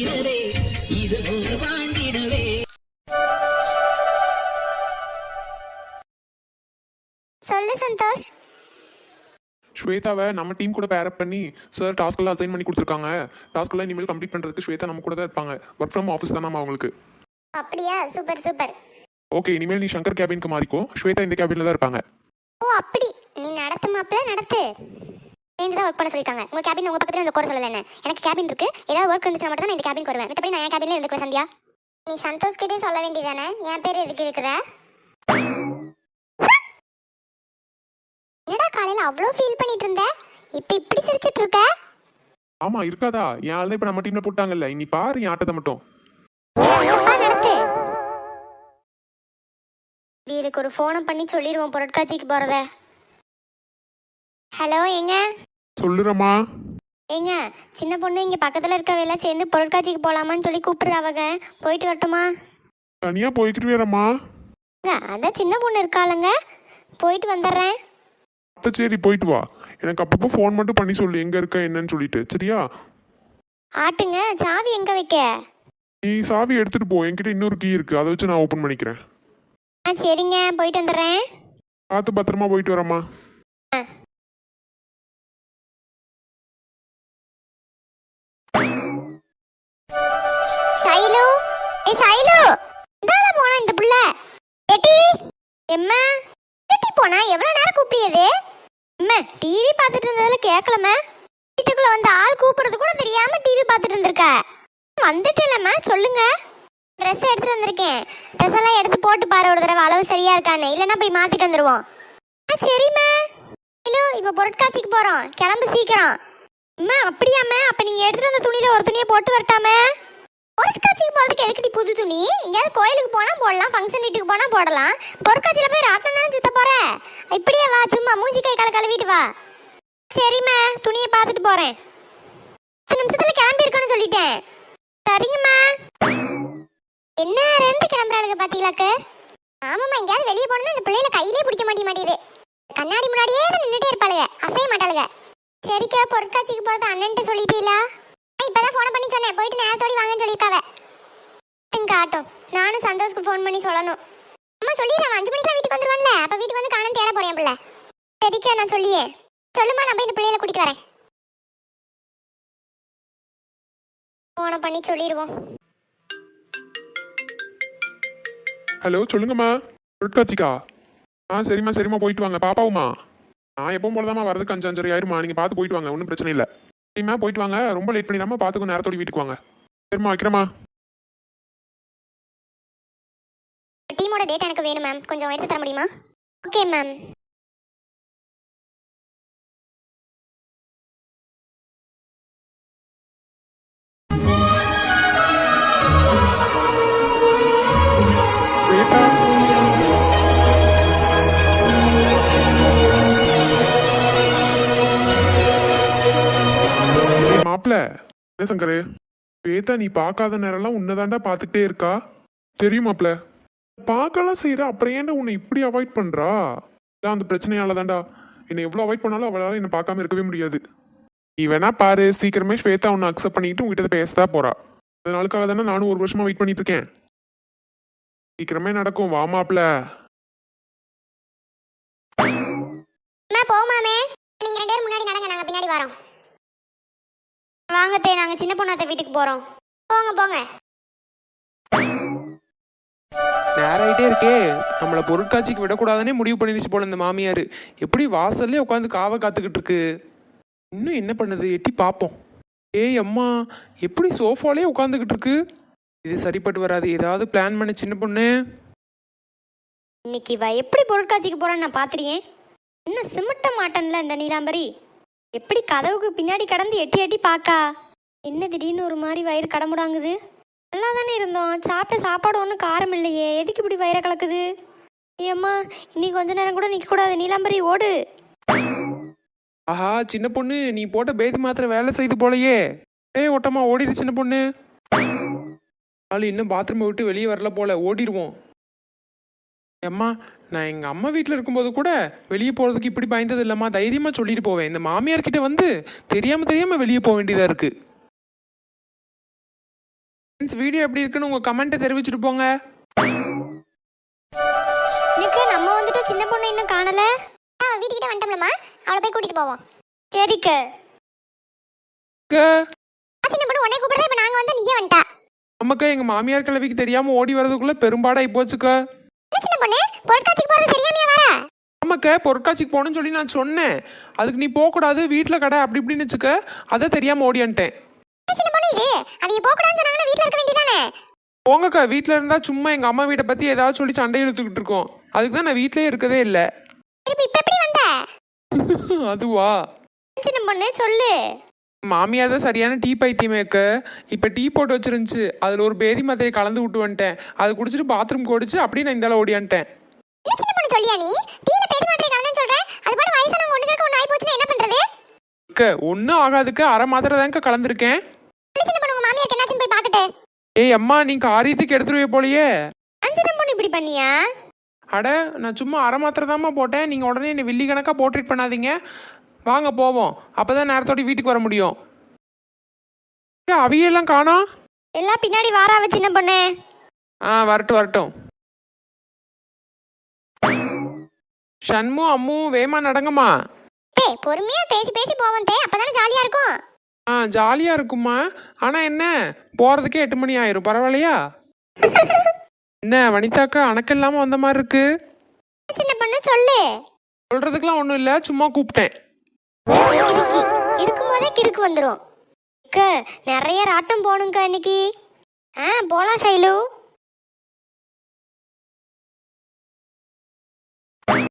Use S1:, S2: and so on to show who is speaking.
S1: வீரரே இது போல் வாழ்ந்திடவே
S2: சொல்லு சந்தோஷ்.
S3: ஸ்வேதாவை நம்ம டீம் கூட பேர் அப் பண்ணி சார் டாஸ்க் எல்லாம் அசைன் பண்ணி கொடுத்துருக்காங்க. டாஸ்க் எல்லாம் இனிமேல் கம்ப்ளீட் பண்றதுக்கு ஸ்வேதா நம்ம கூட தான் இருப்பாங்க. ஒர்க் ஃப்ரம் ஆஃபீஸ் தான் அவங்களுக்கு?
S2: அப்படியா? சூப்பர் சூப்பர்
S3: ஓகே இனிமேல் நீ சங்கர் கேபினுக்கு மாறிக்கோ. ஸ்வேதா இந்த கேபின்ல தான் இருப்பாங்க.
S2: ஓ அப்படி. நீ நடத்து மாப்பிள்ள நடத்து. சேர்ந்து தான் ஒர்க் பண்ண சொல்லியிருக்காங்க உங்க கேபின் உங்க பக்கத்துல வந்து உட்கார சொல்லல என்ன எனக்கு கேபின் இருக்கு. ஏதாவது ஒர்க் இருந்துச்சுன்னா மட்டும் தான் நான் இந்த கேபின் வருவேன். மத்தபடி நான் என் கேபின்ல இருந்துக்குவேன் சந்தியா. நீ சந்தோஷ் கிட்டே சொல்ல வேண்டியதானே என் பேர் எதுக்கு இருக்கிற என்னடா காலையில அவ்வளோ ஃபீல் பண்ணிட்டு இருந்த? இப்போ இப்படி சிரிச்சிட்டு இருக்க?
S3: ஆமா இருக்காதா? என் ஆள் இப்ப நம்ம டீம்ல போட்டாங்கல்ல. இனி பாரு என் ஆட்டத்தை மட்டும்.
S2: வீலுக்கு ஒரு ஃபோனை பண்ணி சொல்லிடுவோம் பொருட்காட்சிக்கு போறத. ஹலோ ஏங்க
S3: சொல்லுறமா?
S2: ஏங்க சின்ன பொண்ணு இங்க பக்கத்துல இருக்கவ சேர்ந்து பொருட்காட்சிக்கு போலாமான்னு சொல்லி கூப்பிடுறாவங்க போயிட்டு வரட்டுமா?
S3: தனியா போய்க்கிட்டு வேறம்மா
S2: ஏங்க, அதான் சின்ன பொண்ணு இருக்காளுங்க. போயிட்டு வந்துடுறேன்.
S3: அப்ப சரி போயிட்டு வா. எனக்கு அப்பப்போ ஃபோன் மட்டும் பண்ணி சொல்லு எங்க இருக்க என்னன்னு சொல்லிட்டு. சரியா?
S2: ஆட்டுங்க சாவி எங்க வைக்க?
S3: நீ சாவி எடுத்துட்டு போ. என்கிட்ட இன்னொரு கீ இருக்கு. அதை வச்சு நான் ஓபன் பண்ணிக்கிறேன்.
S2: ஆ சரிங்க போயிட்டு வந்துடுறேன்.
S3: பார்த்து பத்திரமா போயிட்டு வரேம்மா.
S2: ஏய் ஷைலு இந்தாடா போனா இந்த புள்ள? எட்டி எம்மா. எட்டி போனா? எவ்வளவு நேரம் கூப்பிடியது அம்மா டிவி பார்த்துட்டு இருந்ததுல கேட்கலம்மா வீட்டுக்குள்ள வந்து ஆள் கூப்பிடுறது கூட தெரியாம டிவி பார்த்துட்டு இருந்திருக்க. வந்துட்டேலம்மா சொல்லுங்க. ட்ரெஸ் எடுத்துட்டு வந்திருக்கேன். ட்ரெஸ் எல்லாம் எடுத்து போட்டு பாரு ஒரு தடவை அளவு சரியா இருக்கான்னு. இல்லைன்னா போய் மாத்திட்டு வந்துருவோம். ஆ சரிம்மா. ஹலோ இப்போ பொருட்காட்சிக்கு போறோம். கிளம்பு சீக்கிரம். அம்மா அப்படியாம்மா? அப்ப நீங்க எடுத்துட்டு வந்த துணியில ஒரு துணியை போட்டு வரட்டாமே பொருட்காட்சிக்கு போறதுக்கு எதுக்கடி புது துணி? எங்கேயாவது கோயிலுக்கு போனா போடலாம் ஃபங்க்ஷன் வீட்டுக்கு போனா போடலாம். பொருட்காட்சியில் போய் ராட்டினம் தானே சுத்த போற? இப்படியே வா சும்மா மூஞ்சி கை கால கழுவிட்டு வா. சரிம்மா துணியை பார்த்துட்டு போறேன். பத்து நிமிஷத்துல கிளம்பி சொல்லிட்டேன். சரிங்கம்மா என்ன ரெண்டு கிளம்புறாளுங்க பார்த்தீங்களாக்கு ஆமாம்மா எங்கேயாவது வெளியே போனா இந்த பிள்ளையில கையிலே பிடிக்க மாட்டே மாட்டேது. கண்ணாடி முன்னாடியே தான் நின்றுட்டே இருப்பாளுங்க அசைய மாட்டாளுங்க. சரிக்கா பொருட்காட்சிக்கு போறது அண்ணன்ட்டு சொல்லிட்டீங்களா? இப்பதான் ஃபோனை பண்ணி சொன்னேன் போயிட்டு நேரம் ஆட்டோ நானும் சந்தோஷ்க்கு ஃபோன் பண்ணி சொல்லணும். அம்மா சொல்லிடுறேன் அஞ்சு மணிக்கெல்லாம் வீட்டுக்கு வந்துருவான்ல. அப்போ வீட்டுக்கு வந்து காணும் தேட போறேன் பிள்ளை. சரிக்கா நான் சொல்லியே. சொல்லுமா நான் போய் இந்த பிள்ளையில கூட்டிட்டு வரேன். பண்ணி சொல்லிடுவோம்
S3: ஹலோ சொல்லுங்கம்மா. பொருட்காட்சிக்கா? ஆ சரிம்மா சரிம்மா போயிட்டு வாங்க. பாப்பாவுமா? நான் எப்பவும் போலதாம்மா வரதுக்கு அஞ்சு அஞ்சரை ஆயிருமா நீங்கள் பார்த்து போயிட்டு வாங்க ஒன்றும் பிரச்சனை இல்லை. சரிம்மா போயிட்டு வாங்க. ரொம்ப லேட் பண்ணிடாம பார்த்துக்கோ நேரத்தோட வீட்டுக்கு வாங்க. சரிம்மா வைக்கிறேம்மா.
S2: டீமோட டேட்டா எனக்கு வேணும் மேம் கொஞ்சம் எடுத்து தர முடியுமா? ஓகே மேம்
S3: மாப்பிள்ள. என்ன சங்கரு. ஸ்வேதா நீ பார்க்காத நேரம்லாம் உன்னதாண்டா பார்த்துக்கிட்டே இருக்கா? தெரியும் மாப்ள பார்க்கலாம் செய்யற அப்புறம் ஏன்டா உன்னை இப்படி அவாய்ட் பண்றா? இதான் அந்த பிரச்சனையால தான்டா. என்னை எவ்வளவு அவாய்ட் பண்ணாலும் அவளால என்னை பார்க்காம இருக்கவே முடியாது. நீ வேணா பாரு. சீக்கிரமே ஸ்வேதா உன்னை அக்செப்ட் பண்ணிட்டு உங்ககிட்ட பேசதா போறா. அதனாலுக்காக தானே நானும் ஒரு வருஷமா வெயிட் பண்ணிட்டு இருக்கேன். சீக்கிரமே நடக்கும். வா மாப்ள
S2: போமாமே நீங்க ரெண்டு பேரும் முன்னாடி நடங்க. நாங்க பின்னாடி வரோம். வாங்க தே. நாங்க சின்ன பொண்ணாத்த வீட்டுக்கு போறோம். போங்க போங்க.
S4: நேராயிட்டே இருக்கே. நம்மளை பொருட்காட்சிக்கு விடக்கூடாதுன்னே முடிவு பண்ணிடுச்சு போல இந்த மாமியார். எப்படி வாசல்லே உட்காந்து காவை காத்துக்கிட்டு இருக்கு இன்னும் என்ன பண்ணுது? எட்டி பார்ப்போம் ஏய் அம்மா எப்படி சோஃபாலே உட்காந்துக்கிட்டு இருக்கு இது சரிப்பட்டு வராது. ஏதாவது பிளான் பண்ண சின்ன பொண்ணு.
S2: இன்னைக்கு இவ எப்படி பொருட்காட்சிக்கு போறான்னு நான் பாத்திரியேன் இன்னும் சிமிட்ட மாட்டேன்ல இந்த நீலாம்பரி. எப்படி கதவுக்கு பின்னாடி கடந்து எட்டி எட்டி பாக்கா? என்ன திடீர்னு ஒரு மாதிரி வயிறு கடமுடாங்குது நல்லா தானே இருந்தோம். சாப்பிட்ட சாப்பாடு ஒன்றும் காரம் இல்லையே. எதுக்கு இப்படி வயிறை கலக்குது? ஏம்மா இன்னைக்கு கொஞ்ச நேரம் கூட நிற்க கூடாது. நீலாம்பரி ஓடு.
S4: ஆஹா சின்ன பொண்ணு நீ போட்ட பேதி மாத்திரை வேலை செய்து போலையே. ஏய் ஓட்டமா ஓடிடு சின்ன பொண்ணு. ஆள் இன்னும் பாத்ரூமை விட்டு வெளியே வரல போல. ஓடிடுவோம். அம்மா நான் எங்கள் அம்மா வீட்டில் இருக்கும்போது கூட வெளியே போகிறதுக்கு இப்படி பயந்தது இல்லைம்மா தைரியமாக சொல்லிட்டு போவேன். இந்த மாமியார்கிட்ட வந்து தெரியாமல் தெரியாமல் வெளியே போக வேண்டியதாக இருக்குது ஃப்ரெண்ட்ஸ் வீடியோ எப்படி இருக்குன்னு உங்கள் கமெண்ட்டை தெரிவிச்சுட்டு போங்க.
S2: எனக்கு நம்ம வந்துட்டு சின்ன பொண்ணு இன்னும் காணல? வீட்டுக்கிட்ட வந்துட்டோம்லம்மா. அவளை போய் கூட்டிட்டு போவோம். சரிக்கு சின்ன பொண்ணு உடனே கூப்பிடுறா இப்ப நாங்க வந்து நீயே வந்துட்டா.
S4: நமக்கு எங்கள் மாமியார் கிழவிக்கு தெரியாமல் ஓடி வரதுக்குள்ளே பெரும்பாடாகி போச்சுக்கா
S2: என்ன சின்ன பொண்ணு? பொருட்காட்சிக்கு போறது தெரியாமையா வர
S4: ஆமாக்கா பொருட்காட்சிக்கு போகணும்னு சொல்லி நான் சொன்னேன். அதுக்கு நீ போகக்கூடாது. வீட்டில் கடை அப்படி இப்படின்னு வச்சுக்க. அதை தெரியாமல் ஓடியான்ட்டேன்
S2: இது? அவங்க போக கூடாதுன்னு சொன்னாங்கன்னா வீட்ல இருக்க வேண்டியதானே
S4: போங்கக்கா வீட்டில் இருந்தால் சும்மா எங்கள் அம்மா வீட்டை பற்றி ஏதாவது சொல்லி சண்டை இழுத்துக்கிட்டு இருக்கோம். அதுக்கு தான் நான் வீட்டிலே இருக்கதே இல்லை.
S2: திருப்பி இப்ப எப்படி வந்த?
S4: அதுவா?
S2: சின்ன பொண்ணு சொல்லு.
S4: மாமியார் தான் சரியான டீ பைத்தியமேக்க இப்போ டீ போட்டு வச்சிருந்துச்சு. அதில் ஒரு பேதி மாத்திரையை கலந்து விட்டு வந்துட்டேன். அதை குடிச்சிட்டு பாத்ரூம் ஓடிச்சு அப்படியே நான் இந்தால ஓடியான்ட்டேன்
S2: சின்ன பொண்ணு சொல்லியா நீ? டீல பேதி மாத்திரை கலந்தேன்னு சொல்ற. அது போல வயசானவங்க ஒண்ணு கிடக்க ஒண்ணு ஆயி போச்சுன்னா என்ன பண்றது?
S4: அக்க ஒன்றும் ஆகாதுக்கு. அரை மாத்திரை தான்க்கா கலந்துருக்கேன்
S2: சொல்லு சின்ன பொண்ணு உங்க மாமியாருக்கு பாக்கட்டு
S4: ஏய் அம்மா நீ காரியத்துக்கு எடுத்துருவே போலயே.
S2: அஞ்சன பொண்ணு இப்படி பண்ணியா?
S4: அட நான் சும்மா அரை மாத்திரை தாம்மா போட்டேன். நீங்கள் உடனே என்னை வில்லி கணக்காக போர்ட்ரேட் பண்ணாதீங்க. வாங்க போவோம். அப்போ தான் நேரத்தோட வீட்டுக்கு வர முடியும். அக்கா, அவியெல்லாம் காணோம்
S2: எல்லாம் பின்னாடி வாராவ சின்ன பொண்ணு?
S4: ஆ வரட்டும் வரட்டும். ஷண்மு அம்மு வேமா நடங்கம்மா.
S2: பொறுமையா பேசி பேசி போவோம் தே அப்பதானே ஜாலியா இருக்கும்
S4: ஆ ஜாலியாக இருக்குமா? ஆனால் என்ன? போகிறதுக்கே எட்டு மணி ஆயிரும். பரவாயில்லையா? என்ன வனிதாக்கா அணக்கம் இல்லாமல் வந்த மாதிரி இருக்கு?
S2: சின்ன பொண்ணு சொல்லு.
S4: சொல்கிறதுக்கெலாம் ஒன்றும் இல்லை சும்மா கூப்பிட்டேன்.
S2: கிறுக்கி. இருக்கும்போதே கிறுக்கு வந்துரும். அக்கா, நிறைய ராட்டம் போகணுங்க இன்னைக்கு. ஆ போலாம் ஷைலு